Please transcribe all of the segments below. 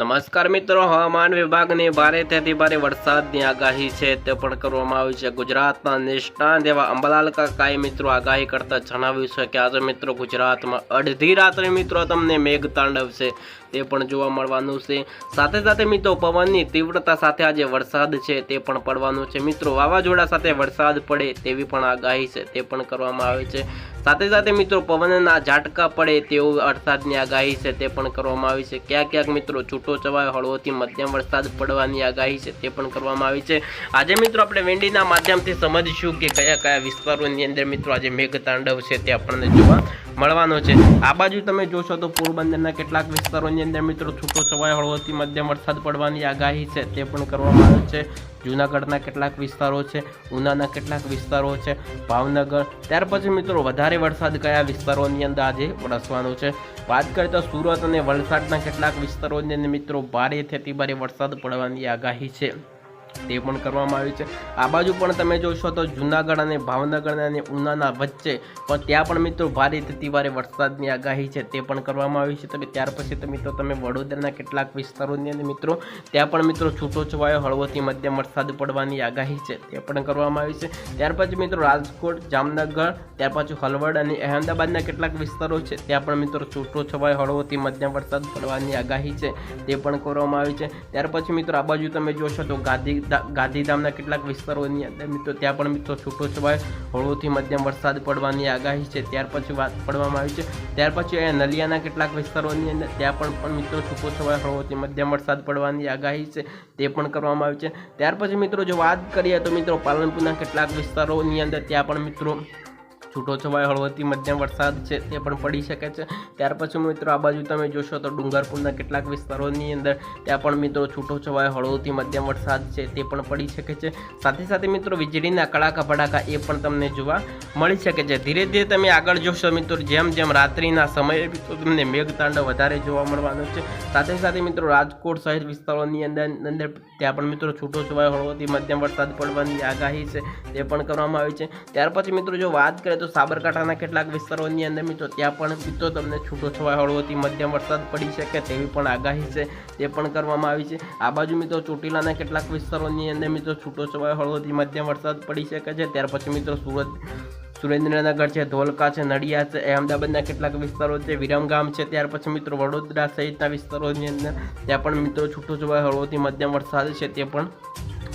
નમસ્કાર મિત્રો, હવામાન વિભાગની ભારેથી ભારે વરસાદની આગાહી છે. તે પણ કરવામાં આવી છે. ગુજરાતના નિષ્ણાંત એવા અંબલાલકા કાકાએ મિત્રો આગાહી કરતા જણાવ્યું છે કે, આજે મિત્રો ગુજરાતમાં અડધી રાત્રે મિત્રો તમને મેઘ તાંડવશે. તે પણ જોવા મળવાનું છે. સાથે સાથે મિત્રો, પવનની તીવ્રતા સાથે આજે વરસાદ છે. તે પણ પડવાનું છે. મિત્રો, વાવાઝોડા સાથે વરસાદ પડે તેવી પણ આગાહી છે. તે પણ કરવામાં આવે છે. સાથે સાથે મિત્રો, પવનના ઝાટકા પડે તેવું વરસાદની આગાહી છે તે પણ કરવામાં આવી છે. ક્યાંક ક્યાંક મિત્રો, છૂટો છવાયો હળવોથી મધ્યમ વરસાદ પડવાની આગાહી છે તે પણ કરવામાં આવી છે. આજે મિત્રો, આપણે વેંડીના માધ્યમથી સમજીશું કે કયા કયા વિસ્તારોની અંદર મિત્રો, આજે મેઘ તાંડવ છે તે આપણને જોવા મળવાનો છે. આ બાજુ તમે જોશો તો પોરબંદરના કેટલાક વિસ્તારોની અંદર મિત્રો છૂટો છવાયો, હળવોથી મધ્યમ વરસાદ પડવાની આગાહી છે. તે પણ કરવામાં આવે છે. જૂનાગઢના કેટલાક વિસ્તારો છે, ઉનાના કેટલાક વિસ્તારો છે, ભાવનગર. ત્યાર પછી મિત્રો વધારે વરસાદ કયા વિસ્તારોની અંદર આજે વરસવાનો છે? વાત કરીએ તો સુરત અને વલસાડના કેટલાક વિસ્તારોની અંદર મિત્રો ભારેથી ભારે વરસાદ પડવાની આગાહી છે. તે પણ કરવામાં આવ્યું છે. આ બાજુ પણ તમે જોશો તો જુનાગઢ અને ભાવનગર અને ઉનાના વચ્ચે પણ ત્યાં પણ મિત્રો ભારે થતી ભારે વરસાદની આગાહી છે તે પણ કરવામાં આવી છે. તમે ત્યાર પછી તો મિત્રો તમે વડોદરાના કેટલાક વિસ્તારોની અંદર મિત્રો ત્યાં પણ મિત્રો છૂટો છવાયો હળવોથી મધ્યમ વરસાદ પડવાની આગાહી છે તે પણ કરવામાં આવી છે. ત્યાર પછી મિત્રો રાજકોટ, જામનગર, ત્યાર પછી હલવડ અને અહેમદાબાદના કેટલાક વિસ્તારો છે ત્યાં પણ મિત્રો છૂટો છવાયો હળવોથી મધ્યમ વરસાદ પડવાની આગાહી છે તે પણ કરવામાં આવી છે. ત્યાર પછી મિત્રો આ બાજુ તમે જોશો તો ગાંધી ગાંધીધામના કેટલાક વિસ્તારોની અંદર મિત્રો, ત્યાં પણ મિત્રો છૂટો છવાય. હળવોથી મધ્યમ વરસાદ પડવાની આગાહી છે. ત્યાર પછી વાત પડવામાં આવી છે. ત્યાર પછી અહીંયા નલિયાના કેટલાક વિસ્તારોની અંદર ત્યાં પણ પણ મિત્રો છૂટો છવાય. હળવોથી મધ્યમ વરસાદ પડવાની આગાહી છે. તે પણ કરવામાં આવી છે. ત્યાર પછી મિત્રો, જો વાત કરીએ તો મિત્રો, પાલનપુરના કેટલાક વિસ્તારોની અંદર ત્યાં પણ મિત્રો છૂટો છવાયો હળવોથી મધ્યમ વરસાદ છે તે પણ પડી શકે છે. ત્યાર પછી મિત્રો આ બાજુ તમે જોશો તો ડુંગરપુરના કેટલાક વિસ્તારોની અંદર ત્યાં પણ મિત્રો છૂટો છવાયો હળવોથી મધ્યમ વરસાદ છે તે પણ પડી શકે છે. સાથે સાથે મિત્રો વીજળીના કડાકા ભડાકા એ પણ તમને જોવા મળી શકે છે. ધીરે ધીરે તમે આગળ જોશો મિત્રો જેમ જેમ રાત્રિના સમયે મિત્રો તમને મેઘતાંડવ વધારે જોવા મળવાનો છે. સાથે સાથે મિત્રો રાજકોટ સહિત વિસ્તારોની અંદર અંદર ત્યાં પણ મિત્રો છૂટો છવાયો હળવોથી મધ્યમ વરસાદ પડવાની આગાહી છે તે પણ કરવામાં આવી છે. ત્યાર પછી મિત્રો જો વાત કરીએ તો સાબરકાંઠાના કેટલાક વિસ્તારોની અંદર મિત્રો, ત્યાં પણ મિત્રો તમને છૂટો હળવોથી મધ્યમ વરસાદ પડી શકે તેવી પણ આગાહી છે, તે પણ કરવામાં આવી છે. આ બાજુ મિત્રો, ચોટીલાના કેટલાક વિસ્તારોની અંદર મિત્રો છૂટો હળવોથી મધ્યમ વરસાદ પડી શકે છે. ત્યાર પછી મિત્રો, સુરત, સુરેન્દ્રનગર છે, ધોલકા છે, નડિયાદ છે, અહેમદાબાદના કેટલાક વિસ્તારો છે વિરમગામ છે. ત્યાર પછી મિત્રો, વડોદરા સહિતના વિસ્તારોની અંદર ત્યાં પણ મિત્રો છૂટો છવાય હળવોથી મધ્યમ વરસાદ છે, તે પણ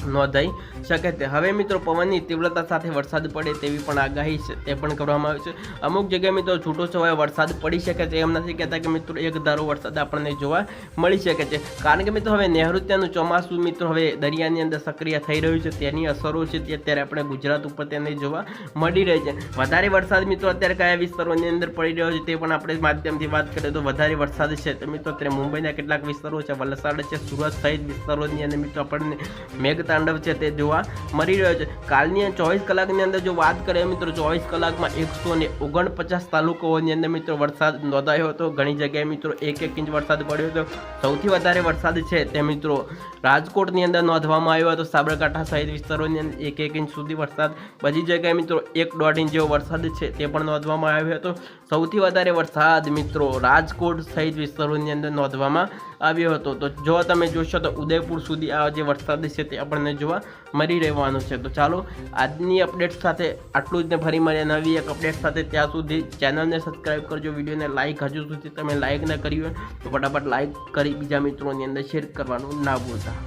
નોંધાઈ શકે છે હવે મિત્રો, પવનની તીવ્રતા સાથે વરસાદ પડે તેવી પણ આગાહી છે, તે પણ કરવામાં આવી છે. અમુક જગ્યાએ મિત્રો, છૂટો છવાયો વરસાદ પડી શકે છે એમ નથી કહેતા કે મિત્રો, એક ધારો વરસાદ આપણને જોવા મળી શકે છે. કારણ કે મિત્રો, હવે નૈઋત્યનું ચોમાસું મિત્રો, હવે દરિયાની અંદર સક્રિય થઈ રહ્યું છે, તેની અસરો છે તે અત્યારે આપણે ગુજરાત ઉપર તેને જોવા મળી રહી છે. વધારે વરસાદ મિત્રો, અત્યારે કયા વિસ્તારોની અંદર પડી રહ્યો છે તે પણ આપણે માધ્યમથી વાત કરીએ તો વધારે વરસાદ છે. તો મિત્રો, અત્યારે મુંબઈના કેટલાક વિસ્તારો છે, વલસાડ છે, સુરત સહિત વિસ્તારોની અંદર મિત્રો, આપણને મેઘ તાંડવ છે તે જોવા મળી રહ્યો છે. કાલની ચોવીસ કલાકની અંદર જો વાત કરીએ મિત્રો, ચોવીસ કલાકમાં એકસો ને ઓગણપચાસ તાલુકાઓની અંદર મિત્રો વરસાદ નોંધાયો હતો. ઘણી જગ્યાએ મિત્રો એક એક ઇંચ વરસાદ પડ્યો હતો. સૌથી વધારે વરસાદ છે તે મિત્રો રાજકોટની અંદર નોંધવામાં આવ્યો હતો. સાબરકાંઠા સહિત વિસ્તારોની અંદર એક એક ઇંચ સુધી વરસાદ. બધી જગ્યાએ મિત્રો એક દોઢ ઇંચ જેવો વરસાદ છે તે પણ નોંધવામાં આવ્યો હતો. સૌથી વધારે વરસાદ મિત્રો રાજકોટ સહિત વિસ્તારોની અંદર નોંધવામાં આવ્યો હતો. તો જો તમે જોશો તો ઉદયપુર સુધી આ જે વરસાદ છે તે આપણને જોવા મળી રહેવાનું છે. તો ચાલો, આજની અપડેટ સાથે આટલું જ ને ફરી મળ્યા નવી એક અપડેટ સાથે. ત્યાં સુધી ચેનલને સબસ્ક્રાઈબ કરજો, વિડીયોને લાઇક હજુ સુધી તમે લાઇક ન કરી હોય તો ફટાફટ લાઇક કરી બીજા મિત્રોની અંદર શેર કરવાનું ના ભૂલતા.